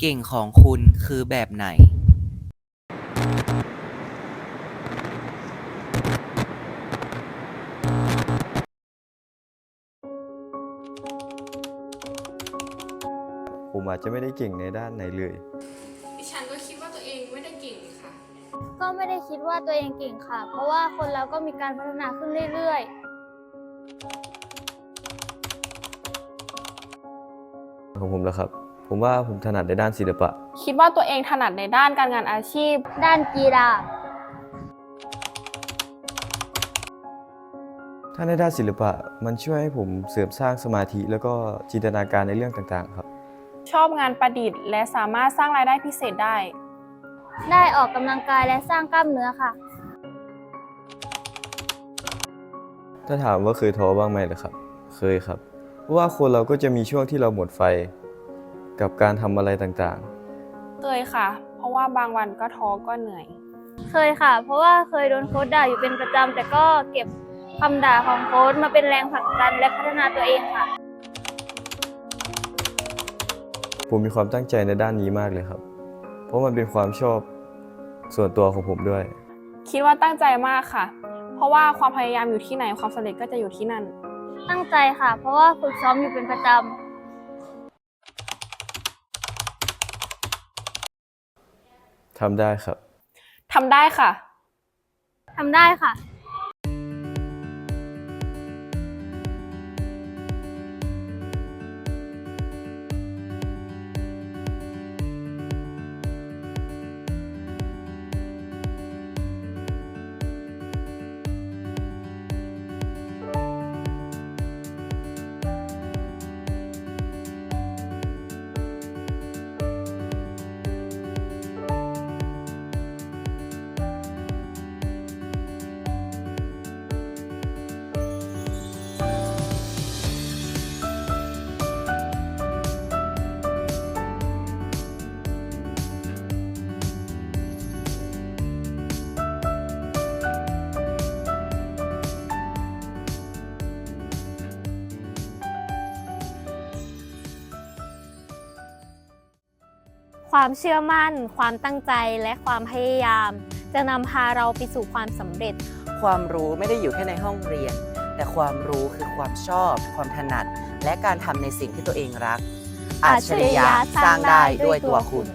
เก่งของคุณคือแบบไหนผมอาจจะไม่ได้เก่งในด้านไหนเลย ดิฉันก็คิดว่าตัวเองไม่ได้เก่งค่ะ ก็ไม่ได้คิดว่าตัวเองเก่งค่ะ เพราะว่าคนเราก็มีการพัฒนาขึ้นเรื่อยของผมแล้วครับ ผมว่าผมถนัดในด้านศิลปะ คิดว่าตัวเองถนัดในด้านการงานอาชีพๆด้านกีฬา ถ้าในด้านศิลปะมันช่วยให้ผมเสริมสร้างสมาธิแล้วก็จินตนาการในเรื่องต่างๆครับ ชอบงานประดิษฐ์และสามารถสร้างรายได้พิเศษได้ ได้ออกกำลังกายและสร้างกล้ามเนื้อค่ะ ถ้าถามว่าเคยท้อบ้างไหมเหรอครับ เคยครับเพราะว่าคนเราก็จะมีช่วงที่เราหมดไฟ กับการทำอะไรต่างเคยค่ะ เพราะว่าบางวันก็ท้อก็เหนื่อย เคยค่ะ เพราะว่าเคยโดนโค้ชด่าอยู่เป็นประจำแต่ก็เก็บคำด่าของโค้ชมาเป็นแรงผลักดันและพัฒนาตัวเองค่ะ ๆ ผมมีความตั้งใจในด้านนี้มากเลยครับ เพราะมันเป็นความชอบส่วนตัวของผมด้วย คิดว่าตั้งใจมากค่ะ เพราะว่าความพยายามอยู่ที่ไหนความสำเร็จก็จะอยู่ที่นั่น ตั้งใจค่ะ เพราะว่าฝึกซ้อมอยู่เป็นประจ ทำได้ครับ ทำได้ค่ะำทำได้ค่ะ ความเชื่อมั่น ความตั้งใจและความพยายาม จะนำพาเราไปสู่ความสำเร็จ ความรู้ไม่ได้อยู่แค่ในห้องเรียน แต่ความรู้คือความชอบ ความถนัด และการทำในสิ่งที่ตัวเองรัก อาจฉริยะสร้างได้ด้วยตัวคุณ